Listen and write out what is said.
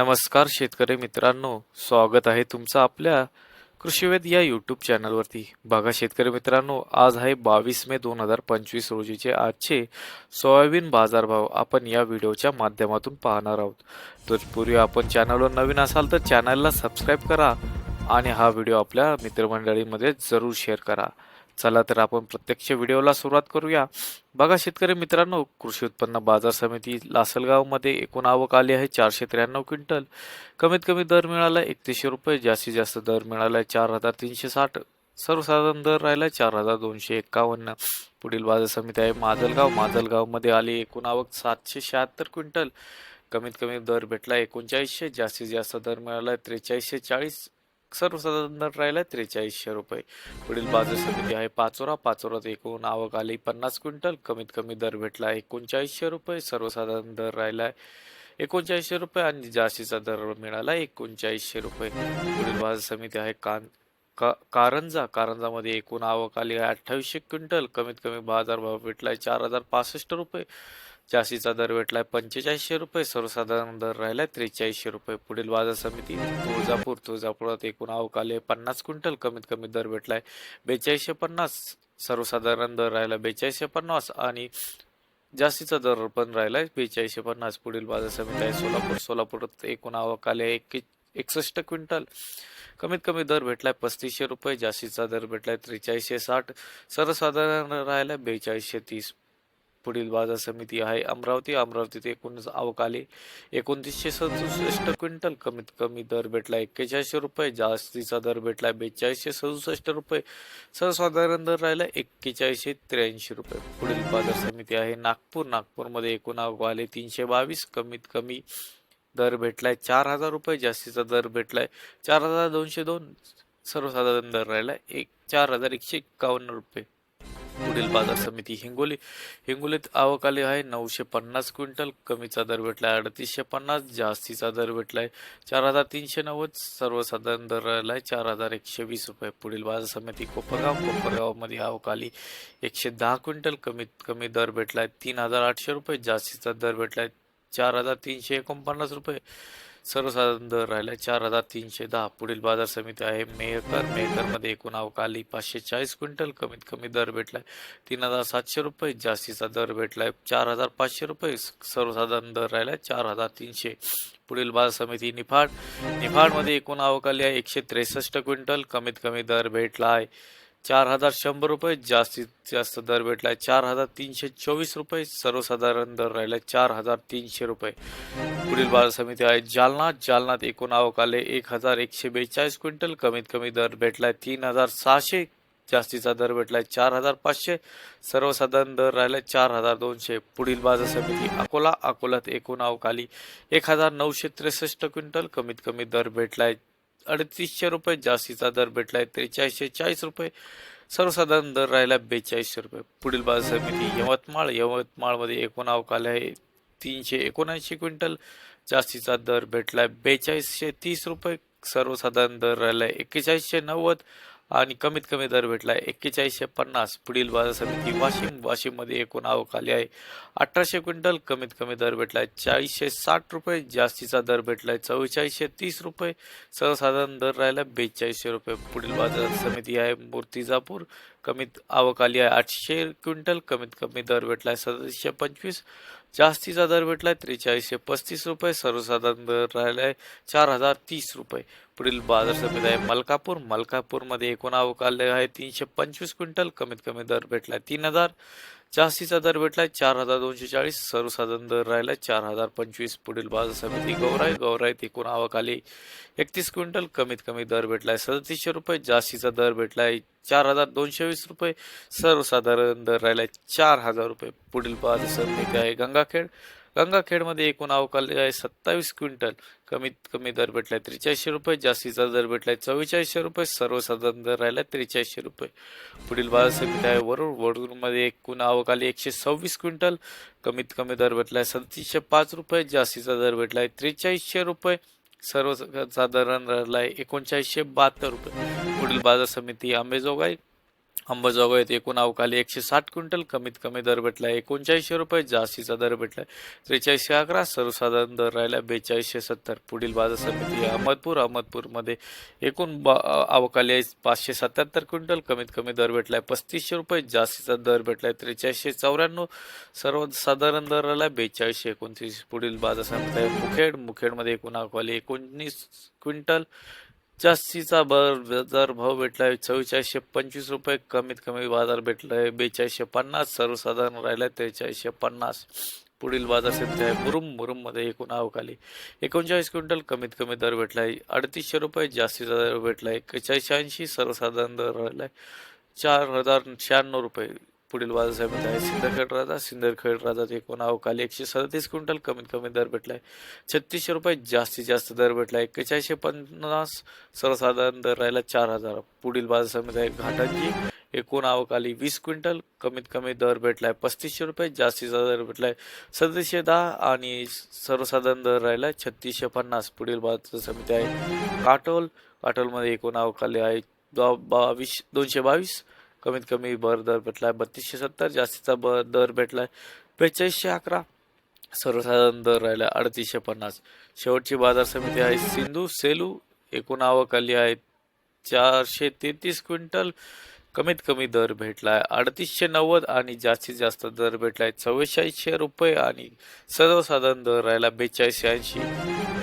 नमस्कार शेतकरी मित्रांनो स्वागत आहे तुमचं आपल्या कृषीवेद या यूट्यूब चॅनलवरती. बघा शेतकरी मित्रांनो आज आहे बावीस मे दोन हजार पंचवीस रोजीचे आजचे सोयाबीन बाजारभाव आपण या व्हिडिओच्या माध्यमातून पाहणार आहोत. तत्पूर्वी आपण चॅनलवर नवीन असाल तर चॅनलला सबस्क्राईब करा आणि हा व्हिडिओ आपल्या मित्रमंडळीमध्ये जरूर शेअर करा. चला तर आपण प्रत्यक्ष व्हिडिओला सुरुवात करूया. बघा शेतकरी मित्रांनो कृषी उत्पन्न बाजार समिती लासलगावमध्ये एकूण आवक आली आहे चारशे त्र्याण्णव क्विंटल. कमीत कमी दर मिळाला एकतीसशे रुपये जास्तीत जास्त दर मिळाला चार हजार तीनशे साठ. सर्वसाधारण दर राहिला चार हजार दोनशे एकावन्न. पुढील बाजार समिती आहे माजलगाव. माजलगावमध्ये आली एकूण आवक सातशे शहात्तर क्विंटल. कमीत कमी दर भेटला एकोणचाळीसशे जास्तीत जास्त दर मिळाला त्रेचाळीसशे चाळीस. सर्वसाधारण दर राहिला त्रेचाळीसशे रुपये. पुढील बाजार समिती आहे पाचोरा. पाचोरात एकूण आवक आली पन्नास क्विंटल. कमीत कमी दर भेटला एकोणचाळीसशे रुपये. सर्वसाधारण दर राहिला एकोणचाळीसशे रुपये आणि जास्तीचा दर मिळाला एकोणचाळीसशे रुपये. पुढील बाजार समिती आहे कान का कारंजा कारंजामध्ये एकूण आवक आली आहे अठ्ठावीसशे क्विंटल. कमीत कमी बाजारभाव भेटलाय चार हजार पासष्ट रुपये. जास्तीचा दर भेटलाय पंचेचाळीसशे रुपये. सर्वसाधारण दर राहिलाय त्रेचाळीसशे रुपये. पुढील बाजार समिती तुळजापूर तुळजापुरात एकूण आवक आले पन्नास क्विंटल. कमीत कमी दर भेटलाय बेचाळीसशे पन्नास. सर्वसाधारण दर राहिला बेचाळीसशे पन्नास आणि जास्तीचा दर पण राहिला बेचाळीसशे पन्नास. पुढील बाजार समिती आहे सोलापूर. सोलापुरात एकूण आवक आले एक एकसष्ट क्विंटल. कमीत कमी दर भेटलाय पस्तीसशे रुपये जास्तीचा दर भेटलाय त्रेचाळीसशे साठ. सर्वसाधारण राहिला बेचाळीसशे तीस. पुढील बाजार समिती आहे अमरावती. अमरावतीत एकूणच आवक आली एकोणतीसशे सदुसष्ट क्विंटल. कमीत कमी दर भेटला एक्केचाळीसशे रुपये जास्तीचा दर भेटला बेचाळीसशे सदुसष्ट रुपये. सर्वसाधारण दर राहिला एक्केचाळीसशे त्र्याऐंशी रुपये. पुढील बाजार समिती आहे नागपूर. नागपूरमध्ये एकूण आवक आले तीनशे बावीस. कमीत कमी दर भेटलाय चार हजार रुपये जास्तीचा दर भेटलाय चार हजार दोनशे दोन सर्वसाधारण दर राहिला एक चार हजार एकशे एक्कावन्न रुपये. पुढील बाजार समिती हिंगोली हिंगोलीत आवक आली आहे नऊशे पन्नास क्विंटल कमीचा दर भेटलाय अडतीसशे पन्नास जास्तीचा दर भेटलाय चार हजार तीनशे नव्वद सर्वसाधारण दर राहिलाय चार हजार एकशे वीस रुपये. पुढील बाजार समिती कोपरगाव कोपरगावमध्ये आवक आली एकशे दहा क्विंटल कमीत कमी दर भेटलाय तीन हजार आठशे रुपये जास्तीचा दर भेटलाय चार हजार तीनशे एकोणपन्नास रुपये. सर्वसाधारण दर राहिला चार हजार तीनशे दहा. पुढील बाजार समिती आहे. मेहकर मेहकरमध्ये एकूण अवकाली पाचशे चाळीस क्विंटल कमीत कमी दर भेटलाय. तीन हजार सातशे रुपये जास्तीचा दर भेटलाय. चार हजार पाचशे रुपये सर्वसाधारण दर राहिला चार हजार तीनशे. पुढील बाजार समिती निफाड. निफाडमध्ये एकूण अवकाली आहे एकशे त्रेसष्ट क्विंटल. कमीत कमी दर भेटला आहे चार हजार शंभर रुपये जास्तीत जास्त दर भेटलाय. चार हजार तीनशे चोवीस रुपये सर्वसाधारण दर राहिला चार हजार तीनशे रुपये. पुढील बाजार समिती आहे जालना. जालनात एकूण आवक आले एक हजार एकशे बेचाळीस क्विंटल. कमीत कमी दर भेटलाय तीन हजार सहाशे. जास्तीचा दर भेटलाय चार हजार पाचशे. सर्वसाधारण दर राहिला चार हजार दोनशे. पुढील बाजार समिती अकोला. अकोल्यात एकूण आवक आली एक हजार नऊशे त्रेसष्ट क्विंटल. कमीत कमी दर भेटलाय अडतीसशे रुपये जास्तीचा दर भेटलाय त्रेचाळीसशे चाळीस रुपये. सर्वसाधारण दर राहिला बेचाळीसशे रुपये. पुढील बाजार समिती यवतमाळ यवतमाळमध्ये एकूण आवक आले आहे तीनशे एकोणऐंशी क्विंटल. जास्तीचा दर भेटलाय बेचाळीसशे तीस रुपये. सर्वसाधारण दर राहिलाय एक्केचाळीसशे नव्वद. आणि कमीत कमी दर भेटला आहे. एक्केचाळीसशे पन्नास पुढील बाजार समिती वाशिम वाशिममध्ये एकूण आवक आली आहे. अठराशे क्विंटल कमीत कमी दर भेटला आहे. चाळीसशे साठ रुपये जास्तीचा दर भेटला आहे. चव्वेचाळीसशे तीस रुपये सर्वसाधारण दर राहिला बेचाळीसशे रुपये पुढील बाजार समिती आहे. मूर्तिजापूर कमीत आवक आली आहे. आठशे क्विंटल कमीत कमी दर भेटला आहे. सदतीसशे पंचवीस जास्तीचा दर भेटलाय त्रेचाळीसशे पस्तीस रुपये सर्वसाधारण दर राहिला आहे चार हजार तीस रुपये. पुढील बाजार समिती आहे मलकापूर. मलकापूरमध्ये एकूण आवक आले आहे तीनशे पंचवीस क्विंटल. कमीत कमी दर भेटलाय तीन हजार. जास्तीचा दर भेटलाय चार हजार दोनशे चाळीस सर्वसाधारण दर राहिला चार हजार पंचवीस. पुढील बाजार समिती गौराई गौराईत एकूण आवक आली. एकतीस क्विंटल कमीत कमी दर भेटलाय सदतीसशे रुपये जास्तीचा दर भेटलाय चार हजार दोनशे वीस रुपये सर्वसाधारण दर राहिलाय चार हजार रुपये. पुढील बाजार समिती आहे गंगाखेड. गंगाखेडमध्ये एकूण आवक आहे सत्तावीस क्विंटल. कमीत कमी दर भेटलाय त्रेचाळीसशे रुपये जास्तीचा दर भेटलाय चव्वेचाळीसशे रुपये सर्वसाधारण दर राहिला त्रेचाळीसशे रुपये. पुढील बाजार समिती आहे वरुड वरुडमध्ये एकूण आवक आली एकशे सव्वीस क्विंटल. कमीत कमी दर भेटलाय सदतीसशे पाच रुपये जास्तीचा दर भेटलाय त्रेचाळीसशे रुपये. सर्वसाधारण राहिलाय एकोणचाळीसशे बहात्तर रुपये. पुढील बाजार समिती आंबेजोगाई. अंबाजोगाईत एकूण अवकाली एकशे साठ क्विंटल कमीत कमी दर भेटलाय. एकोणचाळीसशे रुपये जास्तीचा दर भेटलाय. त्रेचाळीसशे अकरा सर्वसाधारण दर राहिला बेचाळीसशे सत्तर. पुढील बाजार समिती अहमदपूर अहमदपूरमध्ये एकूण बा अवकाली आहे पाचशे सत्याहत्तर क्विंटल कमीत कमी दर भेटलाय. पस्तीसशे रुपये जास्तीचा दर भेटलाय. त्रेचाळीसशे चौऱ्याण्णव सर्वसाधारण दर राहिला बेचाळीसशे एकोणतीस. पुढील बाजार समिती आहे मुखेड मुखेडमध्ये एकूण अवकाली एकोणीस क्विंटल जास्तीचा बर दर भाव भेटलाय चव्वेचाळीसशे पंचवीस रुपये कमीत कमी बाजार भेटलाय बेचाळीसशे पन्नास सर्वसाधारण राहिलाय त्रेचाळीसशे पन्नास. पुढील बाजार सध्या आहे मुरुम मुरुममध्ये एकूण आवकाली. एकोणचाळीस क्विंटल कमीत कमी दर भेटलाय. अडतीसशे रुपये जास्तीचा दर भेटलाय. एकेचाळीसशे ऐंशी सर्वसाधारण दर राहिलाय. चार हजार शहाण्णव रुपये पुढील बाजार समिती आहे. सिंदखेड राजा सिंदखेड राजात एकूण अवकाळी एकशे सदतीस क्विंटल कमीत कमी दर भेटलाय. छत्तीसशे रुपये जास्तीत जास्त दर भेटलाय. एक्केचाळीसशे पन्नास सर्वसाधारण दर राहिला चार हजार. पुढील बाजार समिती आहे घाटांची. एकूण अवकाली वीस क्विंटल कमीत कमी दर भेटलाय. पस्तीसशे रुपये जास्तीचा दर भेटलाय. सदतीसशे दहा आणि सर्वसाधारण दर राहिला छत्तीसशे पन्नास. पुढील बाजार समिती आहे. काटोल. काटोलमध्ये एकूण अवकाली आहे. बावीस दोनशे बावीस. कमीत कमी बर दर भेटलाय. बत्तीसशे सत्तर जास्तीचा बर दर भेटलाय. बेचाळीसशे अकरा सर्वसाधारण दर राहिला अडतीसशे पन्नास. शेवटची बाजार समिती आहे सिंधू सेलू एकूण आवक आली आहे चारशे तेहतीस क्विंटल. कमीत कमी दर भेटलाय अडतीसशे नव्वद आणि जास्तीत जास्त दर भेटलाय चव्वेचाळीसशे रुपये आणि सर्वसाधारण दर राहिला बेचाळीसशे ऐंशी.